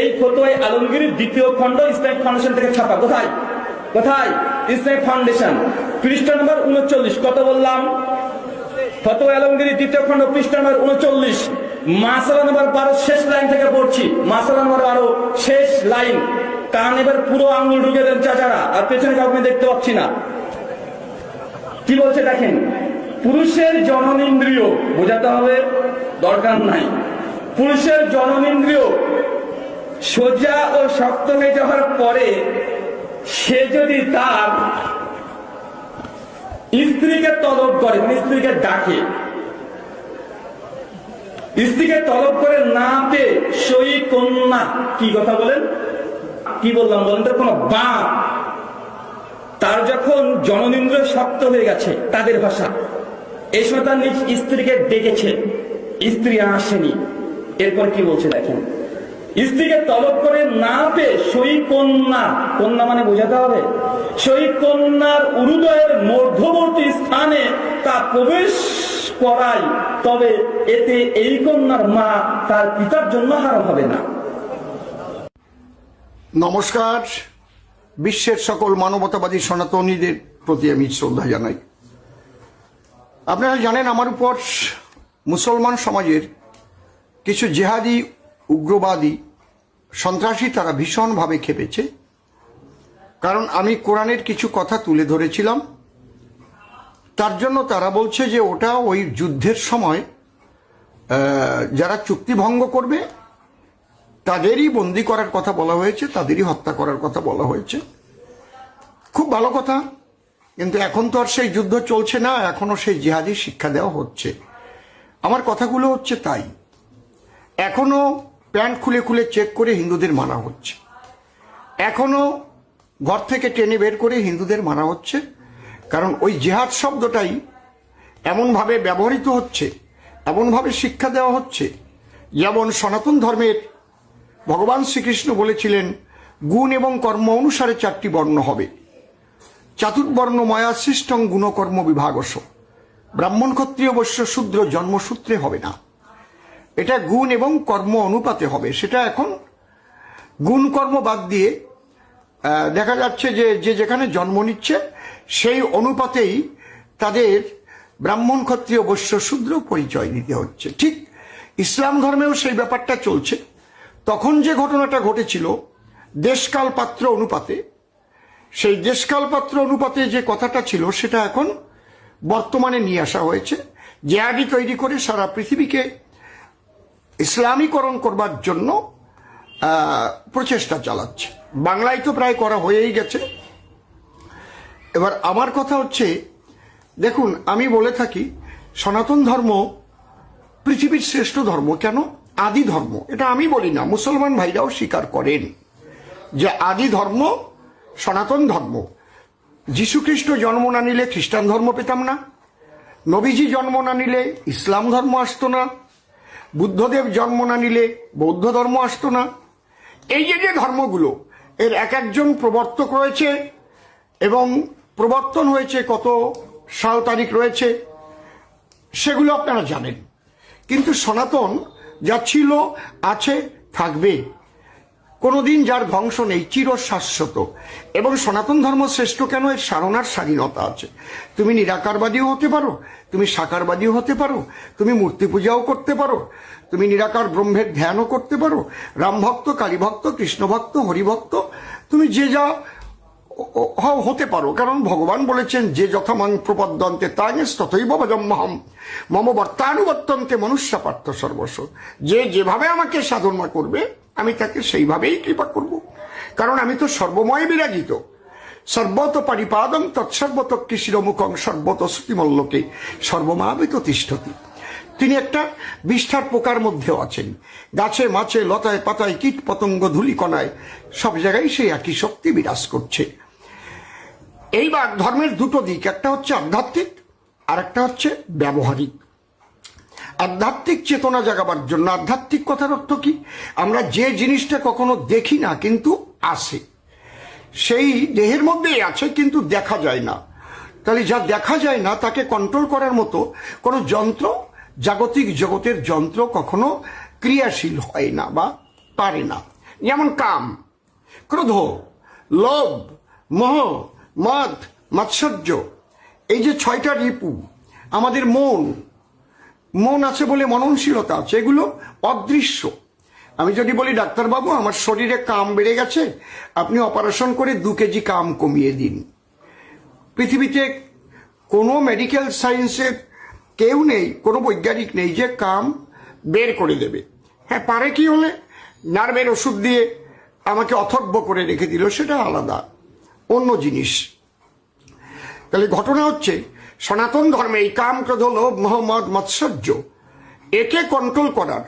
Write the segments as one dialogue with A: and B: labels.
A: এই ফতোয় আলমগীরের দ্বিতীয় খণ্ড ইসলামিক ফাউন্ডেশন থেকে ছাপা। কোথায়? কোথায়? Islamic Foundation. পৃষ্ঠা নম্বর উনচল্লিশ। কত বললাম? ফতোয়া আলমগীর দ্বিতীয় খণ্ড, পৃষ্ঠা নম্বর উনচল্লিশ। মাসালা নম্বর বারো, শেষ লাইন থেকে পড়ছি। মাসালা নম্বর বারো, শেষ লাইন। কান এবার পুরো আঙ্গুল ঢুকে দেন চাচারা। আর পেছনে কাউকে দেখতে পাচ্ছি না। কি বলছে দেখেন? পুরুষের জননেন্দ্রিয়, বোঝাতে হবে, দরকার নাই। পুরুষের জননেন্দ্রিয় সোজা ও হয়ে যাওয়ার পরে সে যদি তার স্ত্রীকে তলব করে মানে স্ত্রীকে ডাকে, স্ত্রীকে তলব করে না পেয়ে সই কন্যা, কি কথা বলেন? কি বললাম বলেন তো? কোনো বাপ, তার যখন জননিন্দ্র শক্ত হয়ে গেছে তাদের ভাষা এই তার নিজ স্ত্রীকে ডেকেছে, স্ত্রী আসেনি। এরপর কি বলছে দেখেন? স্ত্রীকে তলব করে না পেয়ে সই কন্যা কন্যা মানে বোঝাতে হবে, সই কন্যার উরুদয়ের মধ্যবর্তী স্থানে তা প্রবেশ করাই তবে এতে এই কন্যার মা তার পিতার জন্য হারাম হবে না।
B: নমস্কার। বিশ্বের সকল মানবতাবাদী সনাতনীদের প্রতি আমি শ্রদ্ধা জানাই। আপনারা জানেন আমার উপর মুসলমান সমাজের কিছু জেহাদি উগ্রবাদী সন্ত্রাসী তারা ভীষণভাবে খেপেছে। কারণ আমি কোরআনের কিছু কথা তুলে ধরেছিলাম। তার জন্য তারা বলছে যে ওটা ওই যুদ্ধের সময় যারা চুক্তি ভঙ্গ করবে, তাদেরই বন্দি করার কথা বলা হয়েছে, তাদেরই হত্যা করার কথা বলা হয়েছে। খুব ভালো কথা, কিন্তু এখন তো আর সেই যুদ্ধ চলছে না এখনও সেই জিহাদি শিক্ষা দেওয়া হচ্ছে। আমার কথাগুলো হচ্ছে তাই। এখনও প্যান্ট খুলে খুলে চেক করে হিন্দুদের মানা হচ্ছে। এখনও ঘর থেকে টেনে বের করে হিন্দুদের মানা হচ্ছে, কারণ ওই জেহাদ শব্দটাই এমনভাবে ব্যবহৃত হচ্ছে, এমনভাবে শিক্ষা দেওয়া হচ্ছে, যেমন সনাতন ধর্মের ভগবান শ্রীকৃষ্ণ বলেছিলেন, গুণ এবং কর্ম অনুসারে চারটি বর্ণ হবে। চাতুর্বর্ণ ময়া সৃষ্টং গুণকর্ম বিভাগস। ব্রাহ্মণ ক্ষত্রিয় বৈশ্য শূদ্র জন্মসূত্রে হবে না। এটা গুণ এবং কর্ম অনুপাতে হবে। সেটা এখন গুণ কর্ম বাদ দিয়ে দেখা যাচ্ছে যে যে যেখানে জন্ম নিচ্ছে, সেই অনুপাতেই তাদের ব্রাহ্মণ ক্ষত্রিয় বৈশ্য শূদ্র পরিচয় দিতে হচ্ছে। ঠিক ইসলাম ধর্মেও সেই ব্যাপারটা চলছে। তখন যে ঘটনাটা ঘটেছিল, দেশকাল পাত্র অনুপাতে, সেই দেশকাল পাত্র অনুপাতে যে কথাটা ছিল, সেটা এখন বর্তমানে নিয়ে আসা হয়েছে। জেহাদি তৈরি করে সারা পৃথিবীকে ইসলামীকরণ করবার জন্য প্রচেষ্টা চালাচ্ছে। বাংলায় তো প্রায় করা হয়েই গেছে। এবার আমার কথা হচ্ছে, দেখুন, আমি বলে থাকি, সনাতন ধর্ম পৃথিবীর শ্রেষ্ঠ ধর্ম। কেন? আদি ধর্ম। এটা আমি বলি না, মুসলমান ভাইরাও স্বীকার করেন যে আদি ধর্ম সনাতন ধর্ম। যীশুখ্রিস্ট জন্ম না নিলে খ্রিস্টান ধর্ম পেতাম না। নবীজি জন্ম না নিলে ইসলাম ধর্ম আসতো না। বুদ্ধদেব জন্ম না নিলে বৌদ্ধ ধর্ম আসতো না। এই যে যে ধর্মগুলো, এর এক একজন প্রবর্তক রয়েছে এবং প্রবর্তন হয়েছে কত সাল তারিখ রয়েছে, সেগুলো আপনারা জানেন। কিন্তু সনাতন যা ছিল, আছে, থাকবে। কোনোদিন যার ধ্বংস নেই, চিরশাশ্বত। এবং সনাতন ধর্ম শ্রেষ্ঠ কেন? এর সারণার স্বাধীনতা আছে। তুমি নিরাকারবাদীও হতে পারো, তুমি সাকারবাদীও হতে পারো, তুমি মূর্তি পূজাও করতে পারো, তুমি নিরাকার ব্রহ্মের ধ্যানও করতে পারো, রামভক্ত, কালীভক্ত, কৃষ্ণভক্ত, হরিভক্ত, তুমি যে যা হতে পারো। কারণ ভগবান বলেছেন, যে যথামাং প্রপদ্যন্তে তাঙে ততই বজম্মহম মম বর্তানুবর্তন্তে মনুষ্য পার্থ সর্বস্ব। যে যেভাবে আমাকে সাধনা করবে, আমি তাকে সেইভাবেই কৃপা করব। কারণ আমি তো সর্বময় বিরাজিত। সর্বত পারিপাদম তৎসর্বত কৃষির মুখং সর্বত শ্রুতিমল্লকে সর্বমাবিত তিষ্ঠতি। তিনি একটা বিষ্ঠার পোকার মধ্যেও আছেন। গাছে মাছে লতায় পাতায় কীট পতঙ্গ ধুলিকণায় সব জায়গায় সেই একই শক্তি বিরাজ করছে। এইবার ধর্মের দুটো দিক, একটা হচ্ছে আধ্যাত্মিক, আর একটা হচ্ছে ব্যবহারিক। আধ্যাত্মিক চেতনা জাগাবার জন্য আধ্যাত্মিক কথার অর্থ কি? আমরা যে জিনিসটা কখনো দেখি না, কিন্তু আসে। সেই দেহের মধ্যেই আছে, কিন্তু দেখা যায় না। তাহলে যা দেখা যায় না, তাকে কন্ট্রোল করার মতো কোনো যন্ত্র, জাগতিক জগতের যন্ত্র কখনো ক্রিয়াশীল হয় না বা পারে না। যেমন কাম, ক্রোধ, লোভ, মোহ মদ, মাৎসর্য, এই যে ছয়টা রিপু, আমাদের মন মন আছে বলে মননশীলতা আছে এগুলো অদৃশ্য। আমি যদি বলি, ডাক্তারবাবু, আমার শরীরে কাম বেড়ে গেছে, আপনি অপারেশন করে দু কেজি কাম কমিয়ে দিন। পৃথিবীতে কোনো মেডিকেল সায়েন্সের কেউ নেই, কোনো বৈজ্ঞানিক নেই যে কাম বের করে দেবে। হ্যাঁ পারে কি হলে? নার্ভের ওষুধ দিয়ে আমাকে অথর্ব করে রেখে দিল, সেটা আলাদা। জিনিস। তাহলে ঘটনা হচ্ছে, সনাতন ধর্মে এই কাম ক্রোধ লোভ মোহাম্মদ মৎসর্য। একে কন্ট্রোল করার।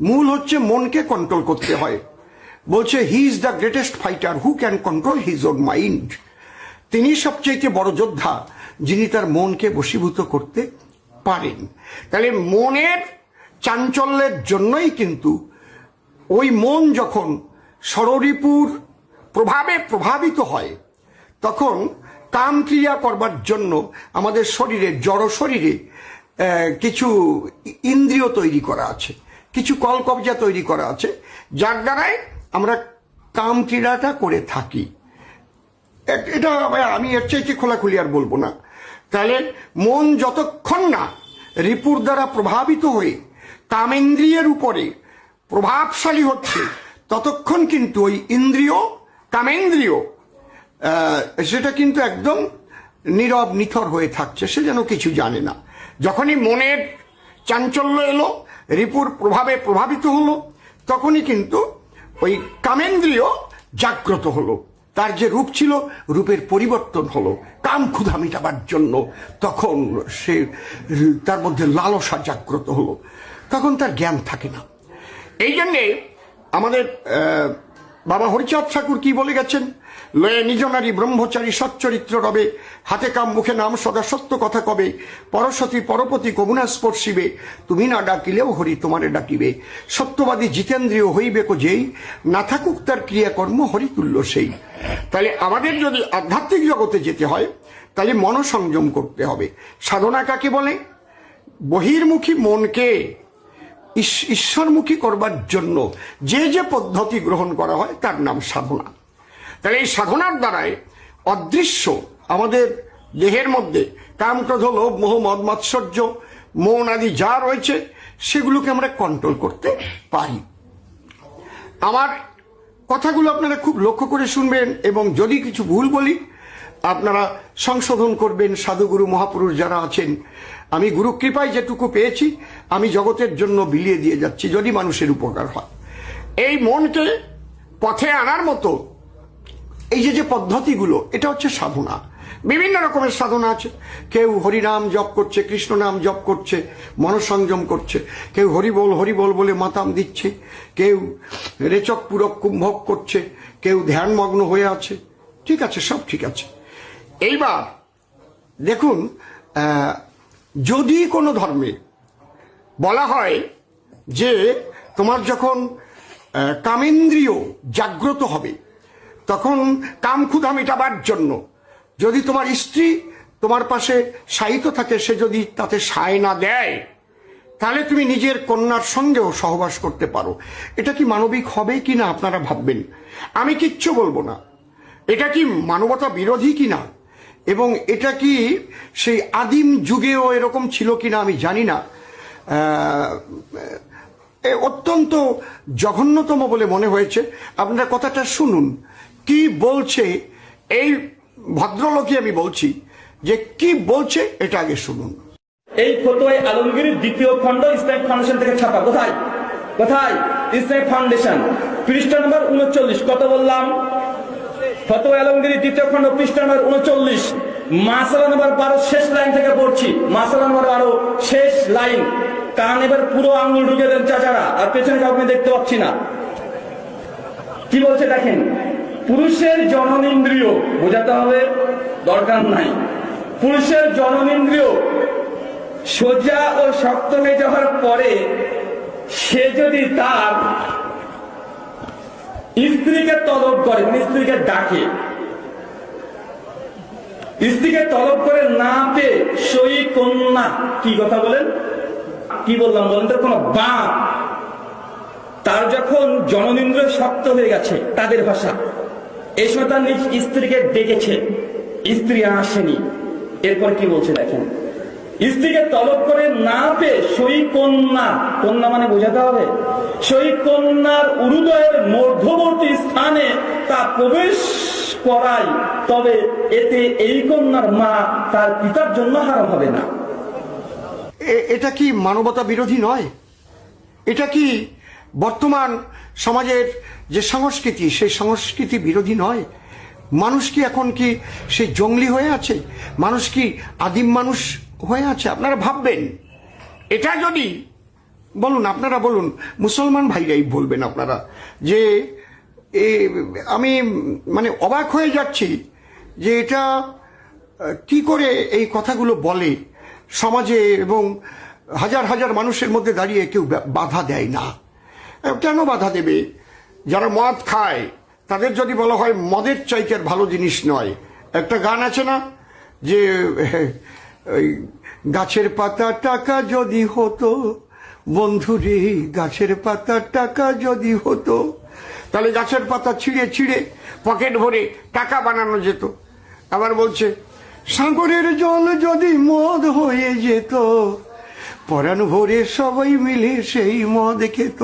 B: মূল হচ্ছে মনকে কন্ট্রোল করতে হয়। বলছে he is the greatest fighter who can control his own mind তিনি সবচেয়ে বড় যোদ্ধা, যিনি তার মনকে বশীভূত করতে পারেন। তাহলে মনের চাঞ্চল্যের জন্যই কিন্তু ওই মন যখন ষড়রিপুর প্রভাবে প্রভাবিত হয় তখন কাম ক্রিয়া করবার জন্য আমাদের শরীরে, জড় শরীরে কিছু ইন্দ্রিয় তৈরি করা আছে, কিছু কলকবজা তৈরি করা আছে, যার দ্বারাই আমরা কাম ক্রীড়াটা করে থাকি। এটা আমি এর চাইতে খোলাখুলি আর বলব না। তাহলে মন যতক্ষণ না রিপুর দ্বারা প্রভাবিত হয়ে কামেন্দ্রিয়ের উপরে প্রভাবশালী হচ্ছে, ততক্ষণ কিন্তু ওই ইন্দ্রিয়, কামেন্দ্রিয় সেটা কিন্তু একদম নীরব, নিথর হয়ে থাকছে, সে যেন কিছু জানে না। যখনই মনের চাঞ্চল্য এলো, রিপুর প্রভাবে প্রভাবিত হলো, তখনই কিন্তু ওই কামেন্দ্রিয় জাগ্রত হলো। তার যে রূপ ছিল, রূপের পরিবর্তন হলো, কাম ক্ষুধা মিটাবার জন্য তখন সে তার মধ্যে লালসা জাগ্রত হলো। তখন তার জ্ঞান থাকে না। এই জন্যে আমাদের বাবা হরিচাঁদ ঠাকুর কি বলে গেছেন? লয়ে নিজ নারী ব্রহ্মচারী সচ্চরিত্র রবে, হাতে কাম মুখে নাম সদা সত্য কথা কবে? পরশতী পরপতি কমুনা স্পর্শিবে, তুমি না ডাকিলেও হরি তোমারে ডাকিবে। সত্যবাদী জিতেন্দ্রীয় হইবে কো যেই না থাকুক তার ক্রিয়াকর্ম হরিতুল্য সেই। তাহলে আমাদের যদি আধ্যাত্মিক জগতে যেতে হয়, তাহলে মনসংযম করতে হবে। সাধনা কাকে বলে? বহির্মুখী মনকে। ঈশ্বরমুখী করবার জন্য যে যে পদ্ধতি গ্রহণ করা হয়, তার নাম সাধনা। তাহলে এই সাধনার দ্বারাই অদৃশ্য আমাদের দেহের মধ্যে কামক্রোধ, লোভ, মোহ, মদ, মাৎসর্য, মন আদি যা রয়েছে, সেগুলোকে আমরা কন্ট্রোল করতে পারি। আমার কথাগুলো আপনারা খুব লক্ষ্য করে শুনবেন এবং যদি কিছু ভুল বলি আপনারা সংশোধন করবেন, সাধুগুরু মহাপুরুষ যারা আছেন। আমি গুরু কৃপায় যেটুকু পেয়েছি, আমি জগতের জন্য বিলিয়ে দিয়ে যাচ্ছি, যদি মানুষের উপকার হয়। এই মনকে পথে আনার মতো এই যে যে পদ্ধতিগুলো, এটা হচ্ছে সাধনা। বিভিন্ন রকমের সাধনা আছে। কেউ হরিনাম জপ করছে, কৃষ্ণ নাম জপ করছে, মনসংযম করছে। কেউ হরিবোল হরিবোল বলে মাতাম দিচ্ছে। কেউ রেচক পুরক কুম্ভক করছে। কেউ ধ্যানমগ্ন হয়ে আছে। ঠিক আছে, সব ঠিক আছে। এইবার দেখুন যদি কোনো ধর্মে বলা হয় যে তোমার যখন কামেন্দ্রিয় জাগ্রত হবে, তখন কামক্ষুধা মেটাবার জন্য যদি তোমার স্ত্রী তোমার পাশে শায়িত থাকে, সে যদি তাতে সায় না দেয়, তাহলে তুমি নিজের কন্যার সঙ্গেও সহবাস করতে পারো। এটা কি মানবিক হবে কি না আপনারা ভাববেন? আমি কিচ্ছু বলব না। এটা কি মানবতা বিরোধী কি না এবং এটা কি সেই আদিম যুগেও এরকম ছিল কিনা আমি জানি না। অত্যন্ত জঘন্যতম বলে মনে হয়েছে। আপনারা কথাটা শুনুন। কি বলছে এই ভদ্রলোকই আমি বলছি যে কি বলছে এটা আগে শুনুন।
A: এই ফতোয়ায় আলমগীরের দ্বিতীয় খণ্ড ইসলামিক ফাউন্ডেশন থেকে ছাপা। কোথায়? কোথায়? Islamic Foundation. পৃষ্ঠা নম্বর উনচল্লিশ। কত বললাম? ফতোয়া আলমগীর দ্বিতীয় উনচল্লিশ। বারো, শেষ লাইন থেকে পড়ছি। শেষ লাইন। এবার পুরো ঢুকে দেন চাচারা, আর পেছনে দেখতে পাচ্ছি না। কি বলছে দেখেন? পুরুষের জননেন্দ্রিয়, বোঝাতে হবে, দরকার নাই। পুরুষের জননেন্দ্রিয়, সোজা ও শক্ত হয়ে যাওয়ার পরে সে যদি তার স্ত্রীকে তলব করে মানে স্ত্রীকে ডাকে। স্ত্রীকে তলব করে না পেয়ে সই কন্যা, কি কথা বলেন? কি বললাম বলেন তো, কোনো বাপ, তার যখন জননিন্দ্র শক্ত হয়ে গেছে তাদের ভাষা এই সময় তার নিজ স্ত্রীকে ডেকেছে, স্ত্রী আসেনি। এরপর কি বলছে দেখেন? স্ত্রীকে তলব করে না পেয়ে সই কন্যা কন্যা মানে বোঝাতে হবে, সই কন্যার উরুদয়ের মধ্যবর্তী স্থানে তা প্রবেশ করাই তবে এতে এই কন্যার মা তার পিতার জন্য হারাম হবে না।
B: এটা কি মানবতা বিরোধী নয়? এটা কি বর্তমান সমাজের যে সংস্কৃতি, সেই সংস্কৃতি বিরোধী নয়? মানুষ কি এখন কি সেই জঙ্গলি হয়ে আছে? মানুষ কি আদিম মানুষ হয়ে আছে, আপনারা ভাববেন। এটা যদি, বলুন, আপনারা বলুন, মুসলমান ভাইরাই বলবেন আপনারা, যে আমি মানে অবাক হয়ে যাচ্ছি যে এটা, কি করে এই কথাগুলো বলে সমাজে এবং হাজার হাজার মানুষের মধ্যে দাঁড়িয়ে কেউ বাধা দেয় না। কেন বাধা দেবে? যারা মদ খায়, তাদের যদি বলা হয়, মদের চাইতে ভালো জিনিস নয়। একটা গান আছে না, যে ওই গাছের পাতা টাকা যদি হতো, বন্ধুরে, গাছের পাতা টাকা যদি হতো, তাহলে গাছের পাতা ছিঁড়ে ছিঁড়ে পকেট ভরে টাকা বানানো যেত। আবার বলছে, সাগরের জল যদি মদ হয়ে যেত, পরাণ ভরে সবাই মিলে সেই মদ খেত।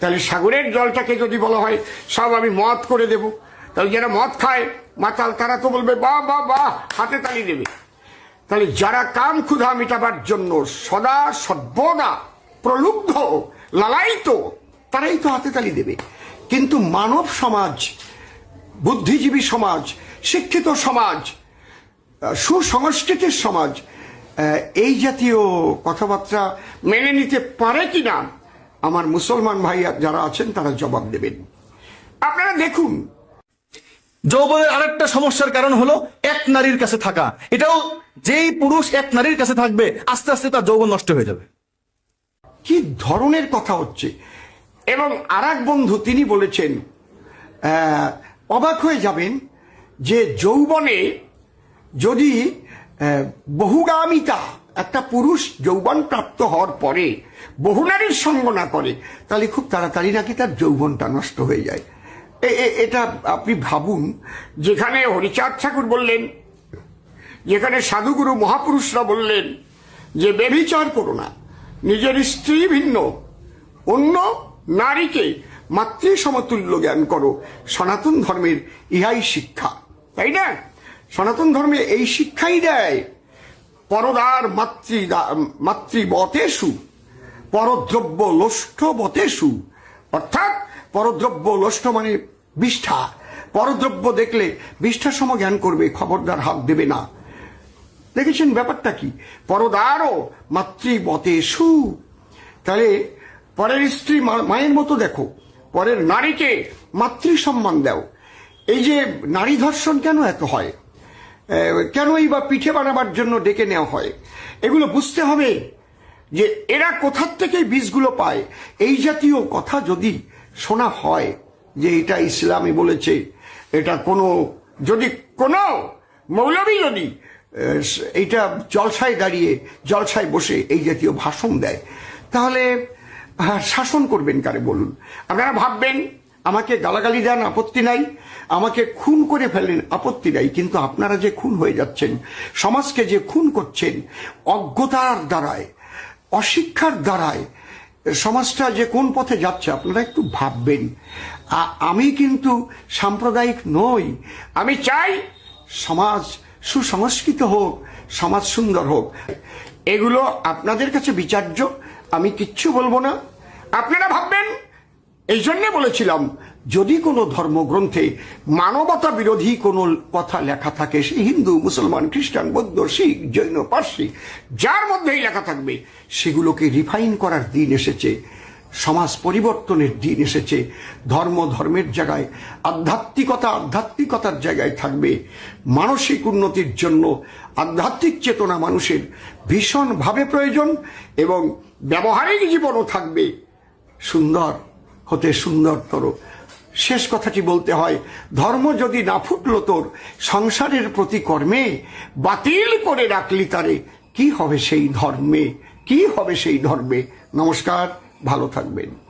B: তাহলে সাগরের জলটাকে যদি বলা হয়, সব আমি মদ করে দেব। তাহলে যারা মদ খায়, মাতাল, তারা তো বলবে, বাহ বা বা হাতে তালি দেবে। তাহলে যারা কাম ক্ষুধা মেটাবার জন্য সদা সর্বদা প্রলুব্ধ, লালায়িত, তারাই তো হাতে তালি দেবে। কিন্তু মানব সমাজ, বুদ্ধিজীবী সমাজ, শিক্ষিত সমাজ সুসংস্কৃতির সমাজ এই জাতীয় কথাবার্তা মেনে নিতে পারে কিনা, আমার মুসলমান ভাই যারা আছেন, তারা জবাব দেবেন। আপনারা দেখুন।
C: যৌবনের আরেকটা সমস্যার কারণ হলো এক নারীর কাছে থাকা। এটাও যেই পুরুষ এক নারীর কাছে থাকবে, আস্তে আস্তে তার যৌবন নষ্ট হয়ে যাবে।
B: কি ধরনের কথা হচ্ছে? এবং আর বন্ধু তিনি বলেছেন অবাক হয়ে যাবেন যে যৌবনে যদি বহুগামিতা, একটা পুরুষ যৌবন প্রাপ্ত হওয়ার পরে বহু নারীর সঙ্গ না করে, তাহলে খুব তাড়াতাড়ি নাকি তার যৌবনটা নষ্ট হয়ে যায়। এটা আপনি ভাবুন, যেখানে হরিচাঁদ ঠাকুর বললেন যেখানে সাধুগুরু মহাপুরুষরা বললেন যে বেবিচার করো না, নিজের স্ত্রী ভিন্ন, অন্য নারীকে মাতৃ সমতুল্য জ্ঞান করো, সনাতন ধর্মের ইহাই শিক্ষা। তাই না? সনাতন ধর্মে এই শিক্ষাই দেয়। পরদার মাতৃ মাতৃবতেষু, পরদ্রব্য লোষ্ঠ বতেষু। অর্থাৎ পরদ্রব্য লোষ্ঠ মানে বিষ্ঠা। পরদ্রব্য দেখলে বিষ্ঠার সম জ্ঞান করবে, খবরদার হাত দেবে না। দেখেছেন ব্যাপারটা কি? পরদারও মাতৃবতে সু তাহলে পরের স্ত্রী মায়ের মতো দেখো, পরের নারীকে মাতৃ সম্মান দাও। এই যে নারী ধর্ষণ কেন এত হয়? কেনই বা পিঠে বানাবার জন্য ডেকে নেওয়া হয়? এগুলো বুঝতে হবে যে এরা কোথার থেকে বীজগুলো পায়। এই জাতীয় কথা যদি শোনা হয় যে এটা ইসলামী বলেছে, এটা কোনো, যদি কোনো মৌলবী যদি এইটা জলসায় দাঁড়িয়ে, জলসায় বসে এই জাতীয় ভাষণ দেয়। তাহলে শাসন করবেন কারে বলুন? আপনারা ভাববেন, আমাকে গালাগালি দেন আপত্তি নাই, আমাকে খুন করে ফেলেন আপত্তি নাই, কিন্তু আপনারা যে খুন হয়ে যাচ্ছেন, সমাজকে যে খুন করছেন, অজ্ঞতার দ্বারায়, অশিক্ষার দ্বারায়, সমাজটা যে কোন পথে যাচ্ছে, আপনারা একটু ভাববেন। আমি কিন্তু সাম্প্রদায়িক নই, আমি চাই সমাজ সুসংস্কৃত হোক, সমাজ সুন্দর হোক, এগুলো আপনাদের কাছে বিচার্য, আমি কিচ্ছু বলব না। আপনারা ভাববেন, এই জন্যে বলেছিলাম, যদি কোনো ধর্মগ্রন্থে মানবতা বিরোধী কোনো কথা লেখা থাকে সে হিন্দু, মুসলমান, খ্রিস্টান, বৌদ্ধ, শিখ, জৈন, পার্সি, যার মধ্যেই লেখা থাকবে, সেগুলোকে রিফাইন করার দিন এসেছে। সমাজ পরিবর্তনের দিন এসেছে। ধর্ম ধর্মের জায়গায়, আধ্যাত্মিকতা আধ্যাত্মিকতার জায়গায় থাকবে। মানসিক উন্নতির জন্য আধ্যাত্মিক চেতনা মানুষের ভীষণভাবে প্রয়োজন এবং ব্যবহারিক জীবনও থাকবে। সুন্দর হতে সুন্দরতর। শেষ কথাটি বলতে হয়, ধর্ম যদি না ফুটলো তোর, সংসারের প্রতি কর্মে বাতিল করে রাখলি তারে। কি হবে সেই ধর্মে? কি হবে সেই ধর্মে? নমস্কার। ভালো থাকবেন।